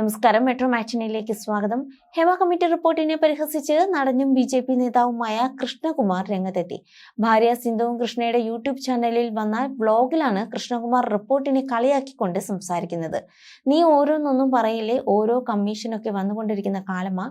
നമസ്കാരം മെട്രോ മാറ്റിനിയിലേക്ക് സ്വാഗതം. ഹേമ കമ്മിറ്റി റിപ്പോർട്ടിനെ പരിഹസിച്ച് നടനും ബി ജെ പി നേതാവുമായ കൃഷ്ണകുമാർ രംഗത്തെത്തി. ഭാര്യ സിന്ധുവും കൃഷ്ണയുടെ യൂട്യൂബ് ചാനലിൽ വന്ന ബ്ലോഗിലാണ് കൃഷ്ണകുമാർ റിപ്പോർട്ടിനെ കളിയാക്കിക്കൊണ്ട് സംസാരിക്കുന്നത്. നീ ഓരോന്നൊന്നും പറയില്ലേ? ഓരോ കമ്മീഷനൊക്കെ വന്നുകൊണ്ടിരിക്കുന്ന കാലമാ.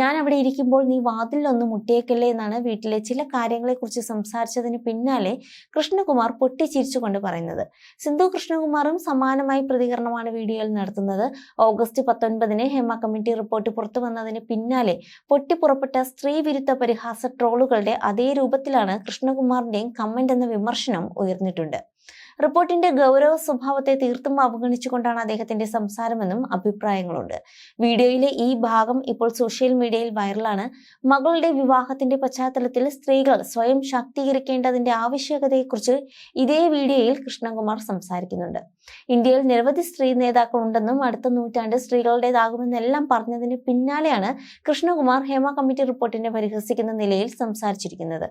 ഞാൻ അവിടെ ഇരിക്കുമ്പോൾ നീ വാതിലൊന്നും മുട്ടിയേക്കല്ലേ എന്നാണ് വീട്ടിലെ ചില കാര്യങ്ങളെക്കുറിച്ച് സംസാരിച്ചതിന് പിന്നാലെ കൃഷ്ണകുമാർ പൊട്ടിച്ചിരിച്ചുകൊണ്ട് പറയുന്നത്. സിന്ധു കൃഷ്ണകുമാറും സമാനമായി പ്രതികരണമാണ് വീഡിയോയിൽ നടത്തുന്നത്. ഓഗസ്റ്റ് പത്തൊൻപതിന് ഹേമ കമ്മിറ്റി റിപ്പോർട്ട് പുറത്തു വന്നതിന് പിന്നാലെ പൊട്ടിപ്പുറപ്പെട്ട സ്ത്രീ വിരുദ്ധ പരിഹാസ ട്രോളുകളുടെ അതേ രൂപത്തിലാണ് കൃഷ്ണകുമാറിന്റെയും കമന്റ് എന്ന വിമർശനം ഉയർന്നിട്ടുണ്ട്. റിപ്പോർട്ടിന്റെ ഗൗരവ സ്വഭാവത്തെ തീർത്തും അവഗണിച്ചുകൊണ്ടാണ് അദ്ദേഹത്തിന്റെ സംസാരമെന്നും അഭിപ്രായങ്ങളുണ്ട്. വീഡിയോയിലെ ഈ ഭാഗം ഇപ്പോൾ സോഷ്യൽ മീഡിയയിൽ വൈറലാണ്. മകളുടെ വിവാഹത്തിന്റെ പശ്ചാത്തലത്തിൽ സ്ത്രീകൾ സ്വയം ശാക്തീകരിക്കേണ്ടതിന്റെ ആവശ്യകതയെക്കുറിച്ച് ഇതേ വീഡിയോയിൽ കൃഷ്ണകുമാർ സംസാരിക്കുന്നുണ്ട്. ഇന്ത്യയിൽ നിരവധി സ്ത്രീ നേതാക്കൾ ഉണ്ടെന്നും അടുത്ത നൂറ്റാണ്ട് സ്ത്രീകളുടേതാകുമെന്നെല്ലാം പറഞ്ഞതിന് പിന്നാലെയാണ് കൃഷ്ണകുമാർ ഹേമ കമ്മിറ്റി റിപ്പോർട്ടിനെ പരിഹസിക്കുന്ന നിലയിൽ സംസാരിച്ചിരിക്കുന്നത്.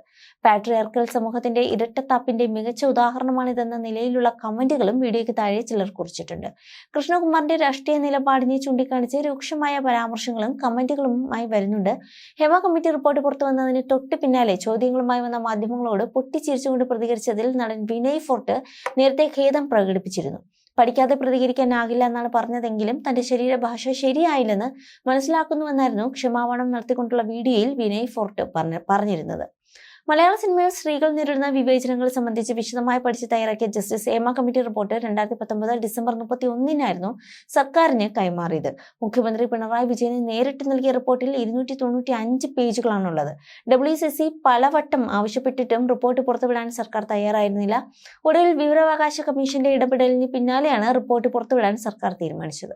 പാട്രിയാർക്കൽ സമൂഹത്തിന്റെ ഇരട്ടത്താപ്പിന്റെ മികച്ച ഉദാഹരണമാണിതെന്ന നിലയിലുള്ള കമന്റുകളും വീഡിയോയ്ക്ക് താഴെ ചിലർ കുറിച്ചിട്ടുണ്ട്. കൃഷ്ണകുമാറിന്റെ രാഷ്ട്രീയ നിലപാടിനെ ചൂണ്ടിക്കാണിച്ച് രൂക്ഷമായ പരാമർശങ്ങളും കമന്റുകളുമായി വരുന്നുണ്ട്. ഹെവ കമ്മിറ്റി റിപ്പോർട്ട് പുറത്തു വന്നതിന് തൊട്ട് പിന്നാലെ ചോദ്യങ്ങളുമായി വന്ന മാധ്യമങ്ങളോട് പൊട്ടിച്ചിരിച്ചുകൊണ്ട് പ്രതികരിച്ചതിൽ നടൻ വിനയ് ഫോർട്ട് നേരത്തെ ഖേദം പ്രകടിപ്പിച്ചിരുന്നു. പഠിക്കാതെ പ്രതികരിക്കാനാകില്ല എന്നാണ് പറഞ്ഞതെങ്കിലും തന്റെ ശരീരഭാഷ ശരിയായില്ലെന്ന് മനസ്സിലാക്കുന്നുവെന്നായിരുന്നു ക്ഷമാപണം നടത്തിക്കൊണ്ടുള്ള വീഡിയോയിൽ വിനയ് ഫോർട്ട് പറഞ്ഞിരുന്നത്. മലയാള സിനിമയിൽ സ്ത്രീകൾ നേരിടുന്ന വിവേചനങ്ങൾ സംബന്ധിച്ച് വിശദമായി പഠിച്ച് തയ്യാറാക്കിയ ജസ്റ്റിസ് ഏമ കമ്മിറ്റി റിപ്പോർട്ട് രണ്ടായിരത്തി പത്തൊമ്പത് ഡിസംബർ മുപ്പത്തി ഒന്നിനായിരുന്നു സർക്കാരിന് കൈമാറിയത്. മുഖ്യമന്ത്രി പിണറായി വിജയന് നേരിട്ട് നൽകിയ റിപ്പോർട്ടിൽ ഇരുന്നൂറ്റി തൊണ്ണൂറ്റി അഞ്ച് പേജുകളാണുള്ളത്. ഡബ്ല്യു സി സി പലവട്ടം ആവശ്യപ്പെട്ടിട്ടും റിപ്പോർട്ട് പുറത്തുവിടാൻ സർക്കാർ തയ്യാറായിരുന്നില്ല. ഒടുവിൽ വിവരാവകാശ കമ്മീഷന്റെ ഇടപെടലിന് പിന്നാലെയാണ് റിപ്പോർട്ട് പുറത്തുവിടാൻ സർക്കാർ തീരുമാനിച്ചത്.